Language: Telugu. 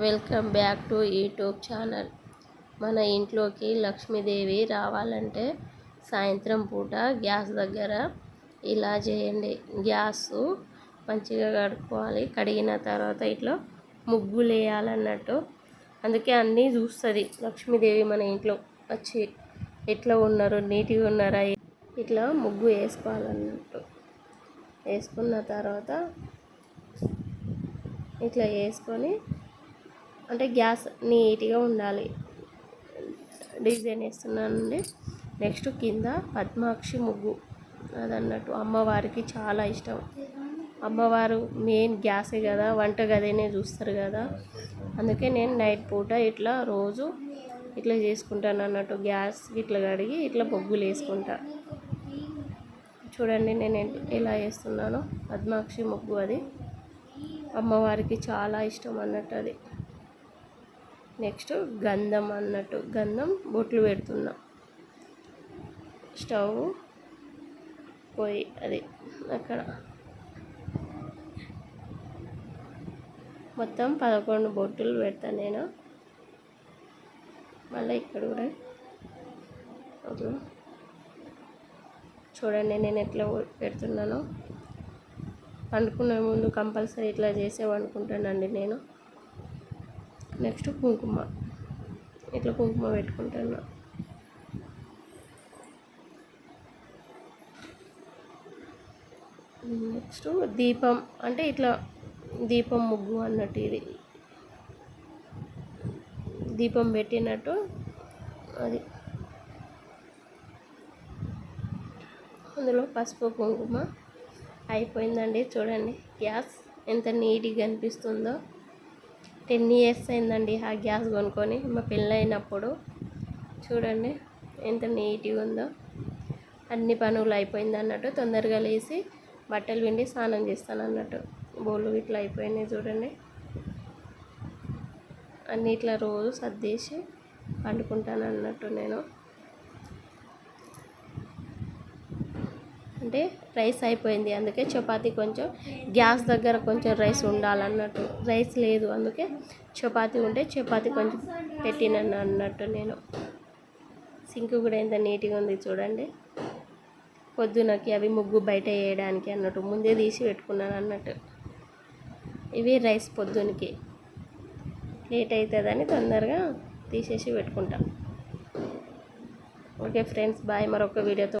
Welcome back to YouTube channel. మన ఇంట్లోకి లక్ష్మీదేవి రావాలంటే సాయంత్రం పూట గ్యాస్ దగ్గర ఇలా చేయండి. గ్యాస్ మంచిగా కడుక్కోవాలి. కడిగిన తర్వాత ఇట్లా ముగ్గులు వేయాలన్నట్టు అందుకే అన్నీ చూస్తుంది లక్ష్మీదేవి మన ఇంట్లో. వచ్చి ఎట్లా ఉన్నారు? నీట్గా ఉన్నారా? ఇట్లా ముగ్గు వేసుకోవాలన్నట్టు. వేసుకున్న తర్వాత ఇట్లా వేసుకొని అంటే గ్యాస్ నీట్గా ఉండాలి. డిజైన్ వేస్తున్నానండి నెక్స్ట్ కింద పద్మాక్షి ముగ్గు. అదన్నట్టు అమ్మవారికి చాలా ఇష్టం. అమ్మవారు మెయిన్ గ్యాసే కదా వంట గదేనే చూస్తారు కదా. అందుకే నేను నైట్ పూట ఇట్లా రోజు ఇట్లా చేసుకుంటాను అన్నట్టు. గ్యాస్ ఇట్లా కడిగి ఇట్లా బొగ్గులు వేసుకుంటా. చూడండి నేను ఎలా వేస్తున్నాను పద్మాక్షి ముగ్గు అది. అమ్మవారికి చాలా ఇష్టం అన్నట్టు అది. నెక్స్ట్ గంధం అన్నట్టు గంధం బొట్లు పెడుతున్నా. స్టవ్ పోయి అది అక్కడ. మొత్తం పదకొండు బొట్టులు పెడతాను నేను. మళ్ళీ ఇక్కడ కూడా. ఓకే. చూడండి నేను ఎట్లా పెడుతున్నానో. పండుకునే ముందు కంపల్సరీ ఇట్లా చేసే వండుకుంటానండి నేను. నెక్స్ట్ కుంకుమ. ఇట్లా కుంకుమ పెట్టుకుంటాను నెక్స్ట్ దీపం. అంటే ఇట్లా దీపం ముగ్గు అన్నట్టు ఇది. దీపం పెట్టినట్టు అది. అందులో పసుపు కుంకుమ అయిపోయిందండి. చూడండి గ్యాస్ ఎంత నీట్గా కనిపిస్తుందో. టెన్ ఇయర్స్ అయిందండి ఆ గ్యాస్ కొనుక్కొని మా పెళ్ళైనప్పుడు. చూడండి ఎంత నీట్గా ఉందో. అన్ని పనులు అయిపోయింది అన్నట్టు తొందరగా లేచి బట్టలు పిండి స్నానం చేస్తాను అన్నట్టు. బోళ్ళు ఇట్లా అయిపోయినాయి చూడండి. అన్ని ఇట్లా రోజు సర్దేసి పండుకుంటాను అన్నట్టు నేను. అంటే రైస్ అయిపోయింది. అందుకే చపాతీ కొంచెం గ్యాస్ దగ్గర కొంచెం రైస్ ఉండాలన్నట్టు. రైస్ లేదు అందుకే చపాతీ ఉంటే చపాతీ కొంచెం పెట్టినాను అన్నట్టు నేను. సింక్ కూడా ఎంత నీట్గా ఉంది చూడండి. పొద్దునకి అవి ముగ్గు బయట వేయడానికి అన్నట్టు ముందే తీసి పెట్టుకున్నాను అన్నట్టు. ఇవి రైస్ పొద్దునకి. లేట్ అవుతుందని తొందరగా తీసేసి పెట్టుకుంటాం. Okay friends bye. మరొక వీడియోతో